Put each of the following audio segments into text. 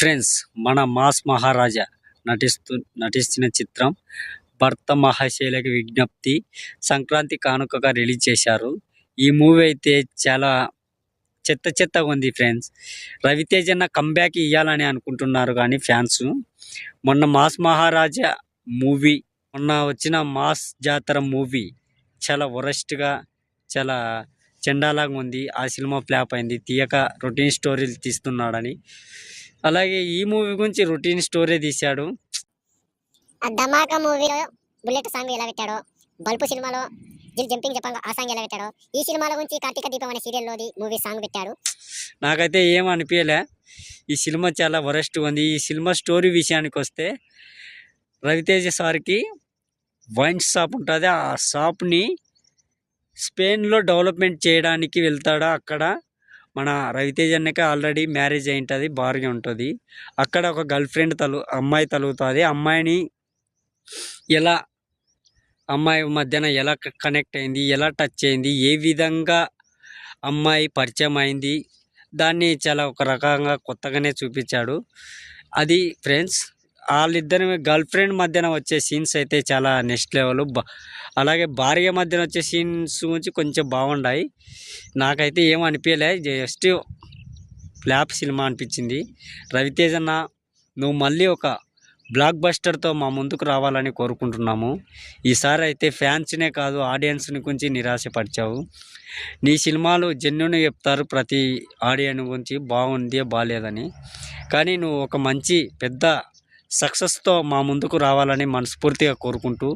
Friends మన mass మహారాజా నటిస్తూ నటిస్తున్న చిత్రం భర్త మహాశైలకి విజ్ఞప్తి సంక్రాంతి కానుకగా రిలీజ్ చేశారు. ఈ మూవీ అయితే చాలా చెత్త చెత్తగా ఉంది ఫ్రెండ్స్. రవితేజ అన్న కంబ్యాక్ ఇవ్వాలని అనుకుంటున్నారు కానీ ఫ్యాన్స్ మొన్న మాస్ మహారాజా మూవీ మొన్న వచ్చిన మాస్ జాతర మూవీ చాలా వరస్ట్గా చాలా చెండాలాగా ఉంది. ఆ సినిమా ఫ్లాప్ అయింది. తీయక రొటీన్ స్టోరీలు తీస్తున్నాడని అలాగే ఈ మూవీ గురించి రొటీన్ స్టోరీ తీశాడు. ధమాకా మూవీలో బుల్లెట్ సాంగ్ ఎలా పెట్టాడో బల్పు సినిమాలో జిల్ జంపింగ్ చెప్పంగా ఆ సాంగ్ ఎలా పెట్టాడో ఈ సినిమాల గురించి కార్తీక దీపం అనే సీరియల్లోది మూవీ సాంగ్ పెట్టాడు. నాకైతే ఏం అనిపించలే ఈ సినిమా చాలా వరస్ట్ ఉంది. ఈ సినిమా స్టోరీ విషయానికి వస్తే రవితేజ సార్కి వైన్ షాప్ ఉంటుంది. ఆ షాప్ని స్పెయిన్లో డెవలప్మెంట్ చేయడానికి వెళ్తాడా అక్కడ మన రవితేజ అన్నకి ఆల్రెడీ మ్యారేజ్ అయింటుంది భార్య ఉంటుంది. అక్కడ ఒక గర్ల్ ఫ్రెండ్ తలు అమ్మాయి తలుగుతుంది. అమ్మాయిని ఎలా అమ్మాయి మధ్యన ఎలా కనెక్ట్ అయింది ఎలా టచ్ అయింది ఏ విధంగా అమ్మాయి పరిచయం అయింది దాన్ని చాలా ఒక రకంగా కొత్తగానే చూపించాడు. అది ఫ్రెండ్స్ వాళ్ళిద్దరి గర్ల్ ఫ్రెండ్ మధ్యన వచ్చే సీన్స్ అయితే చాలా నెక్స్ట్ లెవెల్. అలాగే భార్య మధ్యన వచ్చే సీన్స్ గురించి కొంచెం బాగున్నాయి నాకైతే ఏం అనిపించలే జస్ట్ ఫ్లాప్ సినిమా అనిపించింది. రవితేజ్ అన్న నువ్వు మళ్ళీ ఒక బ్లాక్ బస్టర్తో మా ముందుకు రావాలని కోరుకుంటున్నాము. ఈసారి అయితే ఫ్యాన్స్నే కాదు ఆడియన్స్ని గురించి నిరాశపరిచావు. నీ సినిమాలు జెన్యున్ చెప్తారు ప్రతి ఆడియన్ గురించి బాగుంది బాగాలేదని కానీ నువ్వు ఒక మంచి పెద్ద సక్సెస్తో మా ముందుకు రావాలని మనస్ఫూర్తిగా కోరుకుంటూ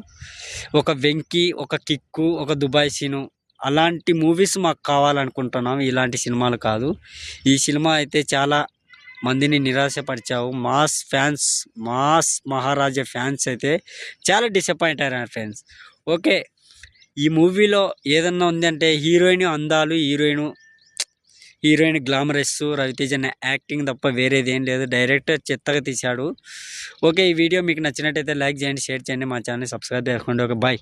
ఒక వెంకీ ఒక కిక్కు ఒక దుబాయ్ సీను అలాంటి మూవీస్ మాకు కావాలనుకుంటున్నాం. ఇలాంటి సినిమాలు కాదు. ఈ సినిమా అయితే చాలా మందిని నిరాశపరిచావు. Mass fans mass Maharaja fans అయితే చాలా డిసప్పాయింట్ అయ్యారు ఫ్యాన్స్ ఓకే ఈ మూవీలో ఏదన్నా ఉందంటే హీరోయిన్ అందాలు heroine heroine glamorous Ravi Teja acting తప్ప వేరేది ఏం లేదు. డైరెక్టర్ చెత్తగా తీశాడు. ఓకే ఈ వీడియో మీకు నచ్చినట్టయితే లైక్ చేయండి షేర్ చేయండి మా ఛానల్ సబ్స్క్రైబ్ చేసుకోండి. Okay bye.